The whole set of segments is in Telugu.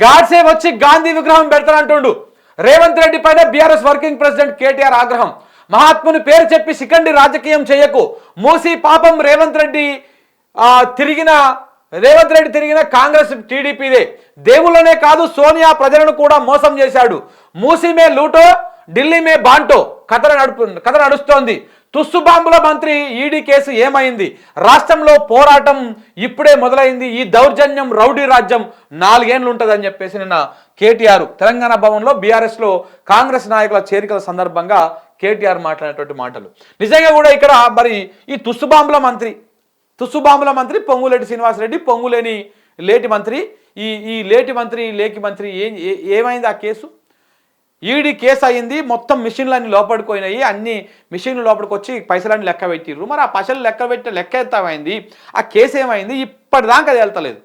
గాడ్సే వచ్చి గాంధీ విగ్రహం పెడతానంటుండు రేవంత్ రెడ్డి పైన బీఆర్ఎస్ వర్కింగ్ ప్రెసిడెంట్ కేటీఆర్ ఆగ్రహం. మహాత్ముని పేరు చెప్పి శిఖండి రాజకీయం చేయకు. మూసి పాపం రేవంత్ రెడ్డి తిరిగిన రేవంత్ రెడ్డి తిరిగిన కాంగ్రెస్ టీడీపీదే. దేవుళ్ళనే కాదు సోనియా ప్రజలను కూడా మోసం చేశాడు. మూసి మే లూటో ఢిల్లీ మే బాంటో. కథ నడుపు కథ నడుస్తోంది. తుస్సు బాంబుల మంత్రి ఈడీ కేసు ఏమైంది? రాష్ట్రంలో పోరాటం ఇప్పుడే మొదలైంది. ఈ దౌర్జన్యం రౌడీ రాజ్యం నాలుగేండ్లు ఉంటుందని చెప్పేసి నిన్న కేటీఆర్ తెలంగాణ భవన్లో బీఆర్ఎస్లో కాంగ్రెస్ నాయకుల చేరికల సందర్భంగా కేటీఆర్ మాట్లాడేటువంటి మాటలు. నిజంగా కూడా ఇక్కడ మరి ఈ తుస్సు బాంబుల మంత్రి తుస్సుబాంబుల మంత్రి పొంగులేటి శ్రీనివాసరెడ్డి పొంగులేని లేటి మంత్రి ఈ ఈ లేటి మంత్రి లేకి మంత్రి ఏం ఏ- ఏమైంది ఆ కేసు? ఈడీ కేసు అయింది మొత్తం మిషన్లన్నీ లోపడిపోయినాయి అన్ని మిషన్లు లోపలికి వచ్చి పైసలన్నీ లెక్క పెట్టిర్రు. మరి ఆ పైసలు లెక్క పెట్టి లెక్క ఎత్తామైంది? ఆ కేసు ఏమైంది? ఇప్పటిదాకా వెళ్తలేదు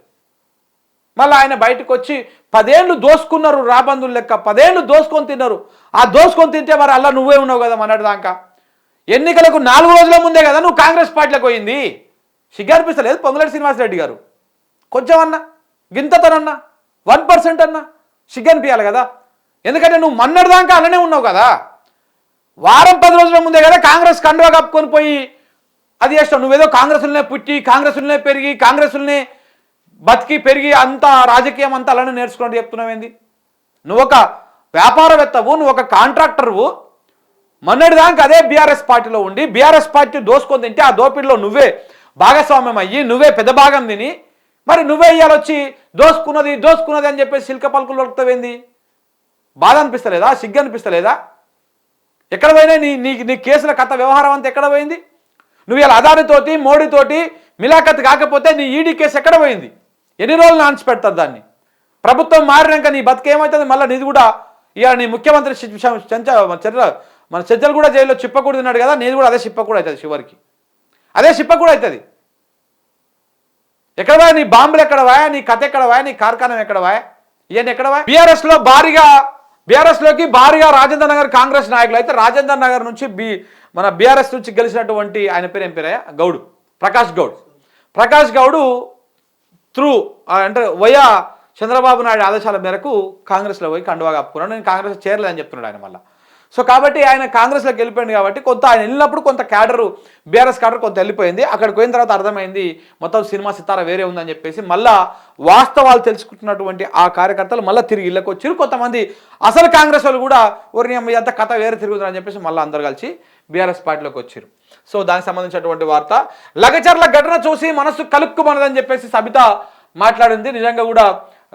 మళ్ళీ ఆయన బయటకు వచ్చి పదేళ్ళు దోసుకున్నారు రాబందులు లెక్క పదేళ్ళు దోసుకొని తిన్నారు. ఆ దోసుకొని తింటే మరి అలా నువ్వే ఉన్నావు కదా మొన్నటి దాకా ఎన్నికలకు నాలుగు రోజుల ముందే కదా నువ్వు కాంగ్రెస్ పార్టీలోకి పోయింది? సిగ్గనిపిస్తలేదు పొంగులేటి శ్రీనివాసరెడ్డి గారు. కొంచెం అన్నా గింతతనన్నా వన్ పర్సెంట్ అన్నా సిగ్గనిపించాలి కదా? ఎందుకంటే నువ్వు మొన్నటి దాకా అలానే ఉన్నావు కదా. వారం పది రోజుల ముందే కదా కాంగ్రెస్ కండువా కప్పుకొని పోయి అది చేస్తావు. నువ్వేదో కాంగ్రెస్లనే పుట్టి కాంగ్రెస్లనే పెరిగి కాంగ్రెస్లనే బతికి పెరిగి అంత రాజకీయం అంతా అలానే నేర్చుకున్నట్టు చెప్తున్నావేంది నువ్వు ఒక వ్యాపారవేత్తవు నువ్వు ఒక కాంట్రాక్టర్వు. మొన్నటి దాకా అదే బీఆర్ఎస్ పార్టీలో ఉండి బీఆర్ఎస్ పార్టీ దోసుకొని తింటే ఆ దోపిడిలో నువ్వే భాగస్వామ్యం అయ్యి నువ్వే పెద్ద భాగం తిని మరి నువ్వే ఇవాళ వచ్చి దోసుకున్నది దోసుకున్నది అని చెప్పేసి శిల్క పలుకులు దొరుకుతావేంది బాధ అనిపిస్తలేదా? సిగ్గు అనిపిస్తలేదా? ఎక్కడ పోయినా నీ నీ నీ కేసుల కథ వ్యవహారం అంతా ఎక్కడ పోయింది? నువ్వు ఇలా అదానితోటి మోడీతోటి మిలాఖత్ కాకపోతే నీ ఈడీ కేసు ఎక్కడ పోయింది? ఎన్ని రోజులు నాన్స్ పెడతారు దాన్ని? ప్రభుత్వం మారినాక నీ బతుకు ఏమవుతుంది మళ్ళీ నీది కూడా ఇవాళ నీ ముఖ్యమంత్రి చి- మన చర్చలు మన కూడా జైల్లో చిప్పకూడదు ఉన్నాడు కదా నీది కూడా అదే చిప్పకూడ అవుతుంది చివరికి. అదే చిప్పకూడ అవుతుంది. ఎక్కడ వాయా నీ బాంబులు ఎక్కడ వాయా నీ కథ ఎక్కడ వాయా నీ కార్ఖానం ఎక్కడ వాయా ఇవన్నీ ఎక్కడ వాయా బీఆర్ఎస్లో భారీగా బీఆర్ఎస్లోకి భారీగా రాజేంద్ర నగర్ కాంగ్రెస్ నాయకులు అయితే రాజేంద్ర నగర్ నుంచి బి మన బీఆర్ఎస్ నుంచి గెలిచినటువంటి ఆయన పేరు ఏం పేరయ్యా గౌడ్. ప్రకాష్ గౌడ్. ప్రకాష్ గౌడు త్రూ అంటే వయా చంద్రబాబు నాయుడు ఆదేశాల మేరకు కాంగ్రెస్లో పోయి కండువా కప్పుకున్నాడు నేను కాంగ్రెస్ చేరలేదని చెప్తున్నాడు ఆయన మళ్ళీ. సో కాబట్టి ఆయన కాంగ్రెస్లోకి వెళ్ళిపోయింది కాబట్టి కొంత ఆయన వెళ్ళినప్పుడు కొంత క్యాడరు బీఆర్ఎస్ క్యాడర్ కొంత వెళ్ళిపోయింది. అక్కడికి పోయిన తర్వాత అర్థమైంది మొత్తం సినిమా సితార వేరే ఉందని చెప్పేసి మళ్ళా వాస్తవాలు తెలుసుకుంటున్నటువంటి ఆ కార్యకర్తలు మళ్ళీ తిరిగి ఇళ్ళకి వచ్చారు. కొంతమంది అసలు కాంగ్రెస్ వాళ్ళు కూడా ఓరి అంత కథ వేరే తిరుగుతుందని చెప్పేసి మళ్ళీ అందరు కలిసి బీఆర్ఎస్ పార్టీలోకి వచ్చారు. సో దానికి సంబంధించినటువంటి వార్త లగచర్ల ఘటన చూసి మనసు కలుక్కుమన్నదని చెప్పేసి సబిత మాట్లాడింది. నిజంగా కూడా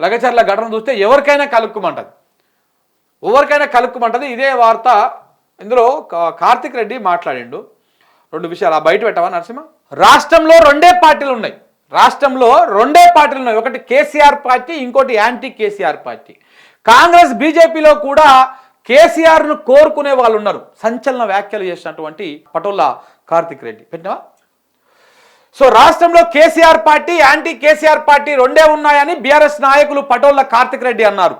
లగచర్ల ఘటన చూస్తే ఎవరికైనా కలుక్కుమంటది. ఎవరికైనా కలుక్కుమంటది. ఇదే వార్త ఇందులో కార్తిక్ రెడ్డి మాట్లాడిండు. రెండు విషయాలు ఆ బయట పెట్టవా నరసింహ? రాష్ట్రంలో రెండే పార్టీలు ఉన్నాయి. రాష్ట్రంలో రెండే పార్టీలు ఉన్నాయి. ఒకటి కేసీఆర్ పార్టీ ఇంకోటి యాంటీ కేసీఆర్ పార్టీ. కాంగ్రెస్ బీజేపీలో కూడా కేసీఆర్ను కోరుకునే వాళ్ళు ఉన్నారు సంచలన వ్యాఖ్యలు చేసినటువంటి పటోళ్ళ కార్తిక్ రెడ్డి. పెట్టినవా? సో రాష్ట్రంలో KCR party anti KCR party రెండే ఉన్నాయని బీఆర్ఎస్ నాయకులు పటోళ్ళ కార్తిక్ రెడ్డి అన్నారు.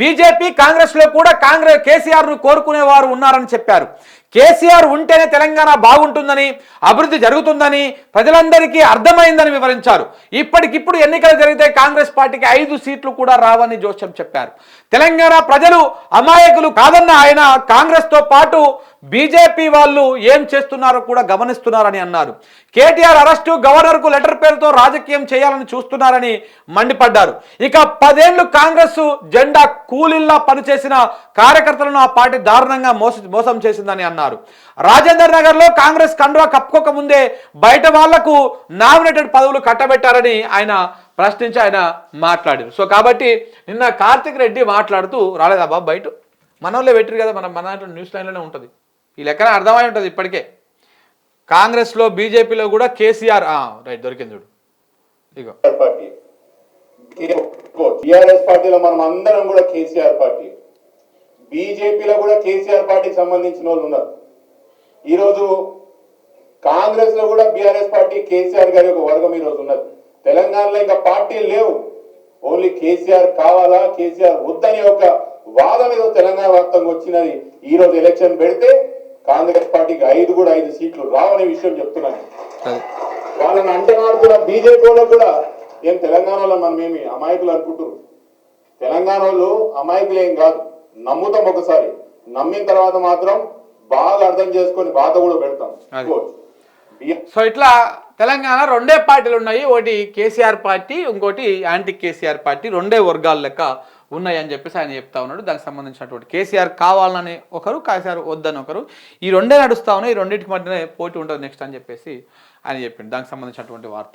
బీజేపీ కాంగ్రెస్లో కూడా కాంగ్రెస్ కేసీఆర్ను కోరుకునేవారు ఉన్నారని చెప్పారు. కేసీఆర్ ఉంటేనే తెలంగాణ బాగుంటుందని అభివృద్ధి జరుగుతుందని ప్రజలందరికీ అర్థమైందని వివరించారు. ఇప్పటికిప్పుడు ఎన్నికలు జరిగితే కాంగ్రెస్ పార్టీకి ఐదు సీట్లు కూడా రావని జోస్యం చెప్పారు. తెలంగాణ ప్రజలు అమాయకులు కాదన్న ఆయన కాంగ్రెస్తో పాటు బీజేపీ వాళ్ళు ఏం చేస్తున్నారో కూడా గమనిస్తున్నారని అన్నారు. కేటీఆర్ అరెస్టు గవర్నర్కు లెటర్ పేరుతో రాజకీయం చేయాలని చూస్తున్నారని మండిపడ్డారు. ఇక పదేళ్ళు కాంగ్రెస్ జెండా కూలిల్లా పనిచేసిన కార్యకర్తలను ఆ పార్టీ దారుణంగా మోస మోసం చేసిందని అన్నారు. రాజేందర్ నగర్లో కాంగ్రెస్ కండువా కప్పుకోక ముందే బయట వాళ్ళకు నామినేటెడ్ పదవులు కట్టబెట్టారని ఆయన ప్రశ్నించి ఆయన మాట్లాడారు. సో కాబట్టి నిన్న కార్తిక్ రెడ్డి మాట్లాడుతూ రాలేదా బాబు బయట? మన పెట్టారు కదా మన మన న్యూస్ లైన్లోనే ఉంటుంది. ఈ లెక్కన అర్థమై ఉంటుంది ఇప్పటికే. కాంగ్రెస్లో బీజేపీలో కూడా కేసీఆర్ ఆ, రైట్ దొరికింది చూడు. ఇగో. టిఆర్ఎస్ పార్టీలో మనం అందరం కూడా కేసీఆర్ పార్టీ. బీజేపీలో కూడా కేసీఆర్ పార్టీకి సంబంధించిన వాళ్ళు ఉన్నారు. ఈరోజు కాంగ్రెస్లో కూడా బీఆర్ఎస్ పార్టీ కేసీఆర్ గారి ఒక వర్గం ఈరోజు ఉన్నది. తెలంగాణలో ఇంకా పార్టీలు లేవు. ఓన్లీ కేసీఆర్ కావాలా కేసీఆర్ వద్దనే ఒక వాదం ఏదో తెలంగాణ వ్యాప్తంగా వచ్చినది. ఈ రోజు ఎలక్షన్ పెడితే కాంగ్రెస్ పార్టీకి ఐదు కూడా ఐదు సీట్లు రావనే విషయం చెప్తున్నాను. వాళ్ళని అంటే మాడుతున్న బీజేపీ వాళ్ళకు కూడా. ఏం తెలంగాణలో మనం ఏమి అమాయకులు అనుకుంటున్నారు? తెలంగాణ వాళ్ళు అమాయకులేం కాదు. నమ్ముతాం ఒకసారి. నమ్మిన తర్వాత మాత్రం బాగా అర్థం చేసుకొని బాధ కూడా పెడతాం. సో ఇట్లా తెలంగాణ రెండే పార్టీలు ఉన్నాయి. ఒకటి కేసీఆర్ పార్టీ ఇంకోటి యాంటీ కేసీఆర్ పార్టీ రెండే వర్గాల లెక్క ఉన్నాయి అని చెప్పేసి ఆయన చెప్తా ఉన్నాడు. దానికి సంబంధించినటువంటి కేసీఆర్ కావాలని ఒకరు కేసీఆర్ వద్దని ఒకరు. ఈ రెండే నడుస్తా ఉన్నాయి. ఈ రెండింటికి మధ్యనే పోటీ ఉంటుంది నెక్స్ట్ అని చెప్పేసి ఆయన చెప్పిండు. దానికి సంబంధించినటువంటి వార్త.